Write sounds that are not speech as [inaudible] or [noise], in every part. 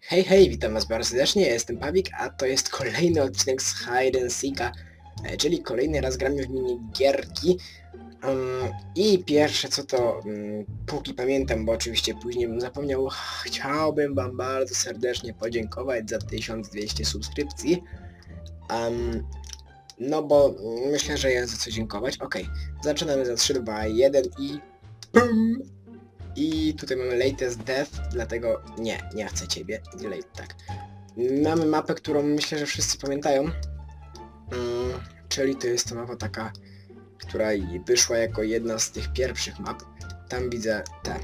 Hej, hej, witam was bardzo serdecznie, ja jestem Pawik, a to jest kolejny odcinek z Hide and Seeka, e, czyli kolejny raz gramy w minigierki. Um, I pierwsze co to, um, póki pamiętam, bo oczywiście później bym zapomniał, chciałbym wam bardzo serdecznie podziękować za 1200 subskrypcji. Um, no bo myślę, że jest za co dziękować. Okej, zaczynamy za 3, 2, 1 i... Pum! I tutaj mamy latest death, dlatego nie, nie chcę ciebie. Delay, tak. Mamy mapę, którą myślę, że wszyscy pamiętają. Mm, czyli to jest to mapa taka, która i wyszła jako jedna z tych pierwszych map. Tam widzę te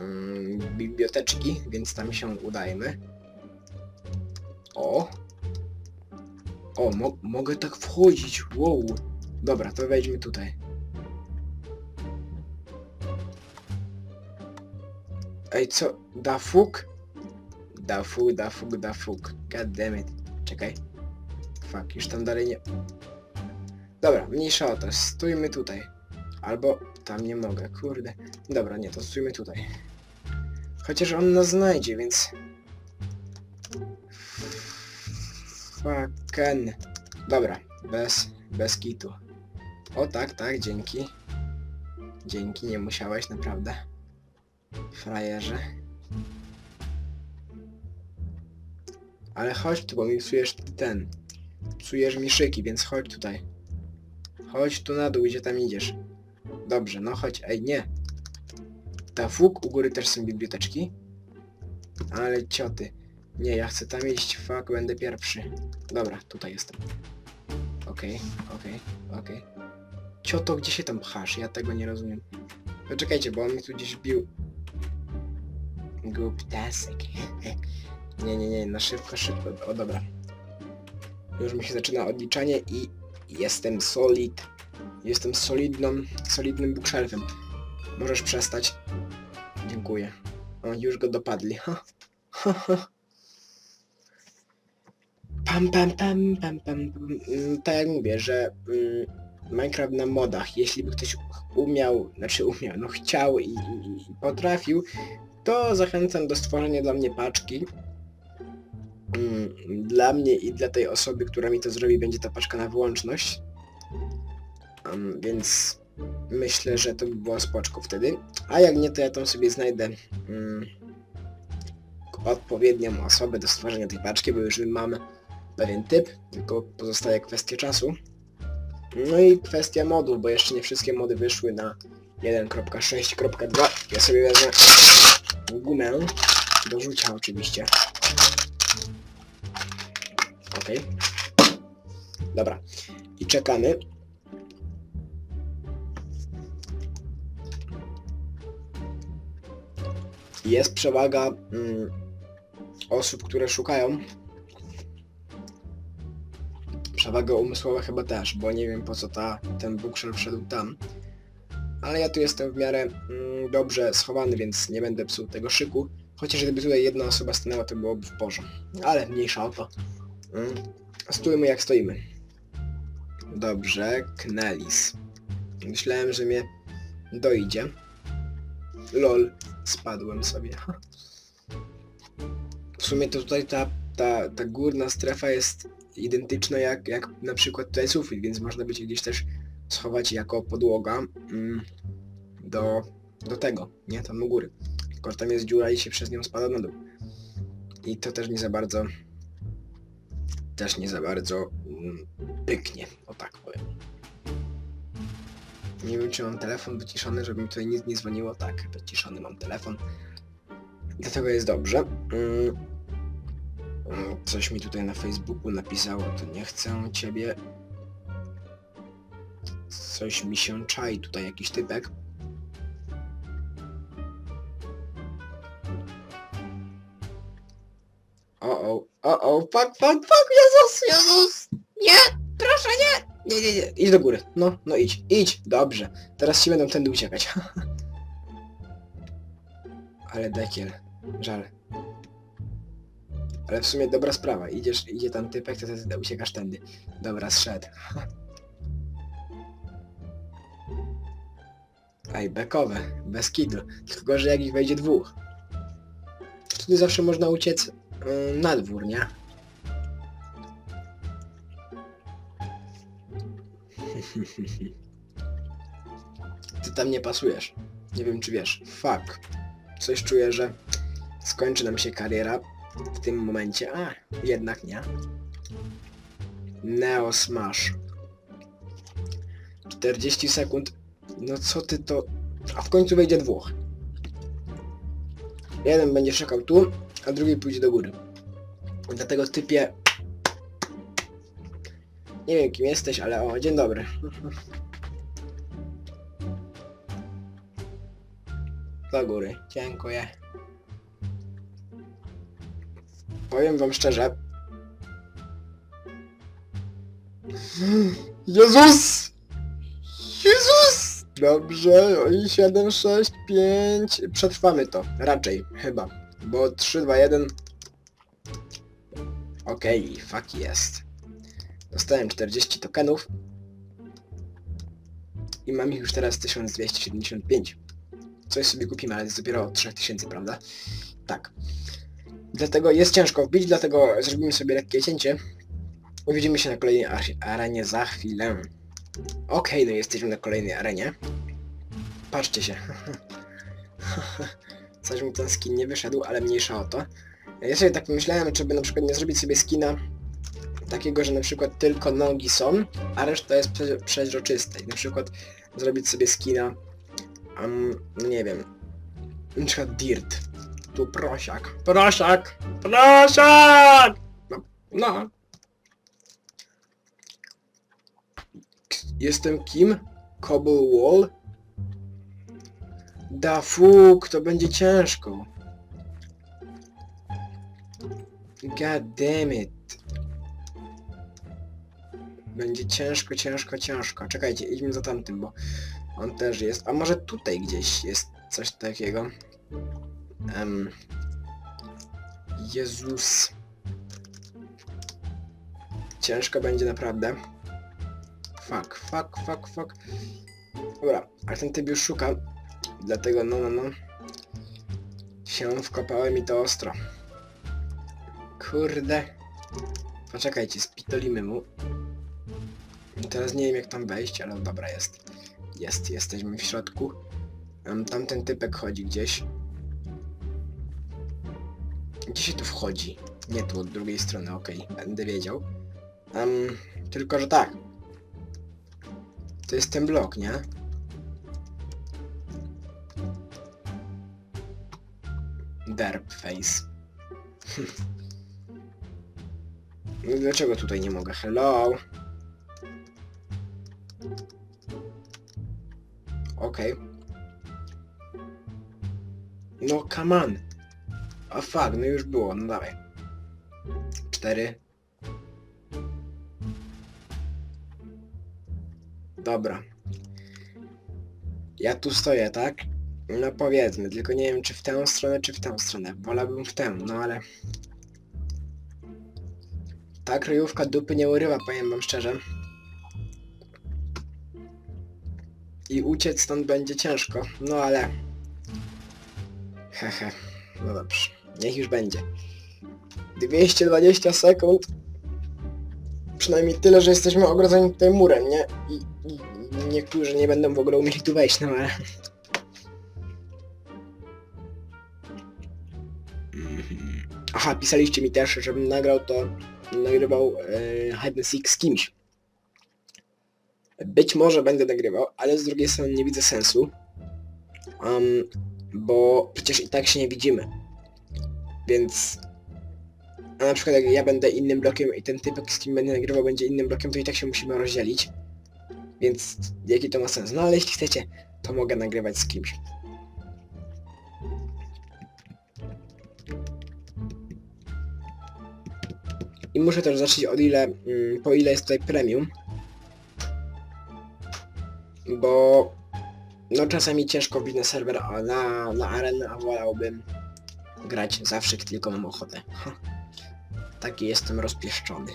mm, biblioteczki, więc tam się udajmy. O! O, mo mogę tak wchodzić, wow! Dobra, to wejdźmy tutaj. Ej, co? Da fuk? Da fuk, da fuk, da fuk. God damn it. Czekaj. Fuck, już tam dalej nie... Dobra, mniejsza o to. Stójmy tutaj. Albo tam nie mogę, kurde. Dobra, nie, to stójmy tutaj. Chociaż on nas znajdzie, więc... Fucken. Dobra, bez, bez kitu. O tak, tak, dzięki. Dzięki, nie musiałeś, naprawdę. Frajerze. Ale chodź tu, bo mi psujesz ten. Psujesz mi szyki, więc chodź tutaj. Chodź tu na dół, gdzie tam idziesz. Dobrze, no chodź. Ej, nie. Ta fuk, u góry też są biblioteczki. Ale cioty. Nie, ja chcę tam iść, fuck, będę pierwszy. Dobra, tutaj jestem. Okej, okej, okej. Cioto, gdzie się tam pchasz? Ja tego nie rozumiem. Poczekajcie, bo on mi tu gdzieś bił. Głuptasek. [laughs] nie, nie, nie, na szybko, szybko. O, dobra. Już mi się zaczyna odliczanie i jestem solid. Jestem solidną, solidnym bookshelfem. Możesz przestać. Dziękuję. O, już go dopadli. [laughs] Ha. Pam, pam, pam, pam, pam, pam. Mm, Tak jak mówię, że mm, Minecraft na modach, jeśli by ktoś umiał, znaczy umiał, no chciał i, i, i potrafił, to zachęcam do stworzenia dla mnie paczki. Mm, Dla mnie i dla tej osoby, która mi to zrobi, będzie ta paczka na wyłączność. Um, więc myślę, że to by było spoczko wtedy. A jak nie, to ja tam sobie znajdę mm, odpowiednią osobę do stworzenia tej paczki, bo już mam pewien typ, tylko pozostaje kwestia czasu. No i kwestia modów, bo jeszcze nie wszystkie mody wyszły na 1.6.2. Ja sobie wezmę gumę do rzucia oczywiście. Okej. Dobra. I czekamy. Jest przewaga mm, osób, które szukają. Przewaga umysłowa chyba też, bo nie wiem po co ta, ten bookshelf wszedł tam. Ale ja tu jestem w miarę mm, dobrze schowany, więc nie będę psuł tego szyku. Chociaż gdyby tutaj jedna osoba stanęła, to byłoby w porządku. Ale mniejsza o to. Mm. Stójmy jak stoimy. Dobrze, Knelis. Myślałem, że mnie dojdzie. Lol, spadłem sobie. [laughs] W sumie to tutaj ta, ta, ta górna strefa jest identyczna jak, jak na przykład tutaj sufit, więc można by się gdzieś też schować jako podłoga mm, do, do tego, nie? Tam u góry. Tylko tam jest dziura i się przez nią spada na dół. I to też nie za bardzo też nie za bardzo mm, pyknie, o tak powiem. Nie wiem, czy mam telefon wyciszony, żeby mi tutaj nic nie dzwoniło. Tak, wyciszony mam telefon. Dlatego jest dobrze. Mm, Coś mi tutaj na Facebooku napisało, to nie chcę ciebie. Coś mi się czai, tutaj jakiś typek. O, o, o, o, fuck, fuck, fuck, Jezus, Jezus! Nie, proszę nie! Nie, nie, nie, idź do góry. No, no idź, idź, dobrze. Teraz ci będą tędy uciekać. [laughs] Ale dekiel, żal. Ale w sumie dobra sprawa, idziesz, idzie tam typek, to ty uciekasz tędy. Dobra, zszedł. [laughs] Aj, bekowe, bez kidu. Tylko gorzej jak ich wejdzie dwóch. Wtedy zawsze można uciec yy, na dwór, nie? [laughs] Ty tam nie pasujesz. Nie wiem czy wiesz. Fuck. Coś czuję, że skończy nam się kariera w tym momencie. A, jednak nie. Neo Smash. 40 sekund. No co ty to... A w końcu wejdzie dwóch. Jeden będzie czekał tu, a drugi pójdzie do góry. Dlatego typie... Nie wiem kim jesteś, ale o, dzień dobry. [laughs] Do góry. Dziękuję. Powiem wam szczerze. Jezus! Jezus! Dobrze, i 7, 6, 5. Przetrwamy to. Raczej, chyba. Bo 3, 2, 1. Okej, fuck jest. Dostałem 40 tokenów. I mam ich już teraz 1275. Coś sobie kupimy, ale jest dopiero od 3000, prawda? Tak. Dlatego jest ciężko wbić, dlatego zrobimy sobie lekkie cięcie. Uwidzimy się na kolejnej ar- arenie za chwilę. Okej, no jesteśmy na kolejnej arenie. Patrzcie się. [laughs] Coś mi ten skin nie wyszedł, ale mniejsza o to. Ja sobie tak pomyślałem, czy by na przykład nie zrobić sobie skina takiego, że na przykład tylko nogi są, a reszta jest prze przeźroczysta. I na przykład zrobić sobie skina, um, nie wiem, na przykład Dirt. Tu prosiak. Prosiak! Prosiak! No, no. Jestem kim? Cobble Wall? Da fuk, to będzie ciężko. God damn it. Będzie ciężko, ciężko, ciężko. Czekajcie, idźmy za tamtym, bo on też jest. A może tutaj gdzieś jest coś takiego? Em. Jezus. Ciężko będzie naprawdę. Fuck, fuck, fuck, fuck. Dobra, a ten typ już szuka. Dlatego no, no, no. Się wkopałem i to ostro. Kurde. Poczekajcie, spitolimy mu. Teraz nie wiem jak tam wejść, ale dobra jest. Jest, jesteśmy w środku. Tamten typek chodzi gdzieś. Gdzie się tu wchodzi? Nie tu, od drugiej strony, okej, będę wiedział. Em, tylko, że tak. To jest ten blok, nie? Derp face. No [laughs] dlaczego tutaj nie mogę? Hello? Okej. No come on. A fuck, no już było, no dawaj. Cztery. Dobra. Ja tu stoję, tak? No powiedzmy, tylko nie wiem czy w tę stronę, czy w tę stronę. Wolałbym w tę, no ale... Ta kryjówka dupy nie urywa, powiem wam szczerze. I uciec stąd będzie ciężko, no ale... Hehe, no dobrze, niech już będzie. 220 sekund. Przynajmniej tyle, że jesteśmy ogrodzeni tutaj murem, nie? I, i niektórzy nie będą w ogóle umieli tu wejść, no ale... Aha, pisaliście mi też, żebym nagrał to, nagrywał e, hide and seek z kimś. Być może będę nagrywał, ale z drugiej strony nie widzę sensu. Um, bo przecież i tak się nie widzimy. Więc... A na przykład jak ja będę innym blokiem i ten typek z kim będę nagrywał będzie innym blokiem, to i tak się musimy rozdzielić. Więc jaki to ma sens? No ale jeśli chcecie, to mogę nagrywać z kimś. I muszę też zacząć od ile, mm, po ile jest tutaj premium. Bo no czasami ciężko wbić na serwer, na, na arenę, a wolałbym grać zawsze, gdy tylko mam ochotę. Taki jestem rozpieszczony.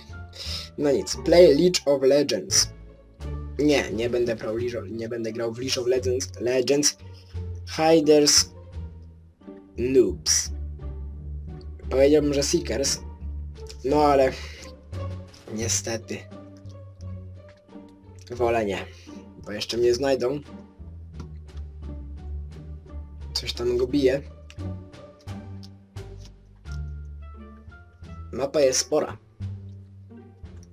No nic, play League of Legends. Nie, nie będę League nie będę grał w League of Legends, Legends Hiders Noobs. Powiedziałbym, że Seekers. No ale niestety wolę nie, bo jeszcze mnie znajdą. Coś tam go bije. Mapa jest spora.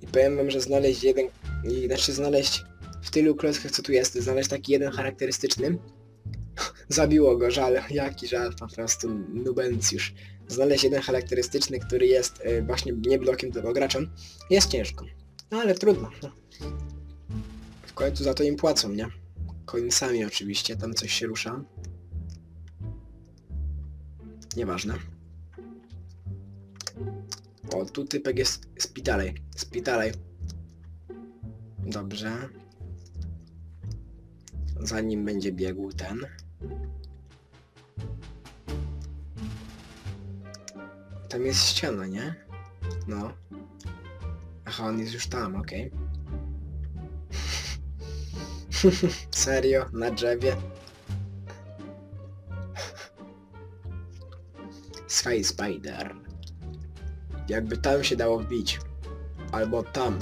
I powiem wam, że znaleźć jeden, i znaczy znaleźć w tylu klockach co tu jest, znaleźć taki jeden charakterystyczny. [laughs] Zabiło go, żal, [laughs] jaki żal, po prostu nubencjusz. Znaleźć jeden charakterystyczny, który jest y, właśnie nie blokiem, tylko graczem, jest ciężko. No ale trudno. No. W końcu za to im płacą, nie? Coinsami oczywiście, tam coś się rusza. Nieważne. O, tu typek jest spitalej. Spitalej. Dobrze. Zanim będzie biegł ten. Tam jest ściana, nie? No. Aha, on jest już tam, okej. [laughs] Serio? Na drzewie? Sky Spider. Jakby tam się dało wbić. Albo tam.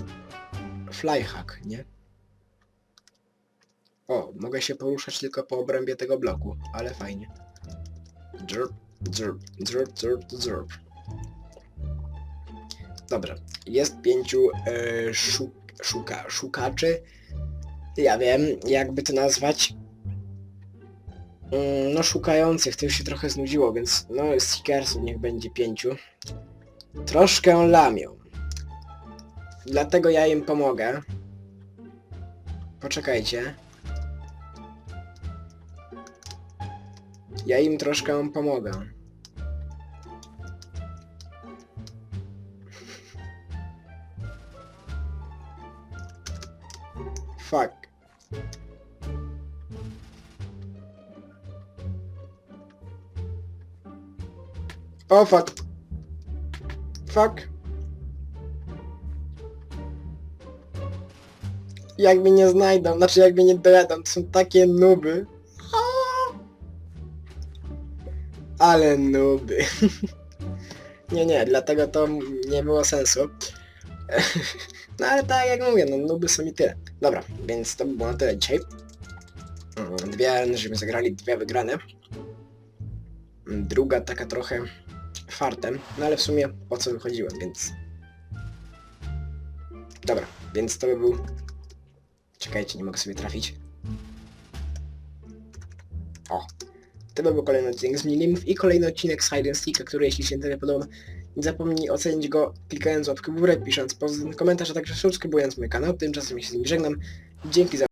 Flyhack, nie? O, mogę się poruszać tylko po obrębie tego bloku, ale fajnie. Drp, drp, drp, drp, drp. Dobrze, jest pięciu e, szuk, szuka, szukaczy. Ja wiem, jakby to nazwać. Mm, No szukających, to już się trochę znudziło, więc no seekersów niech będzie pięciu. Troszkę lamią. Dlatego ja im pomogę. Poczekajcie. Ja im troszkę pomogę. Fuck. O fuck. Fuck. Jak mnie nie znajdą, znaczy jak mnie nie dojadą, to są takie nuby. Ale nuby. [laughs] nie, nie, dlatego to nie było sensu. [laughs] no ale tak jak mówię, no nuby są i tyle. Dobra, więc to by było na tyle dzisiaj. Mm, Dwie areny, zagrali, dwie wygrane. Mm, Druga taka trochę fartem, no ale w sumie po co wychodziłem, więc... Dobra, więc to by był... Czekajcie, nie mogę sobie trafić. O. To by był kolejny odcinek z Milimów i kolejny odcinek z Hide and który jeśli się tyle podoba, nie zapomnij ocenić go klikając łapkę w górę, pisząc pozytywny komentarz, a także subskrybując mój kanał. Tymczasem się z nim żegnam. Dzięki za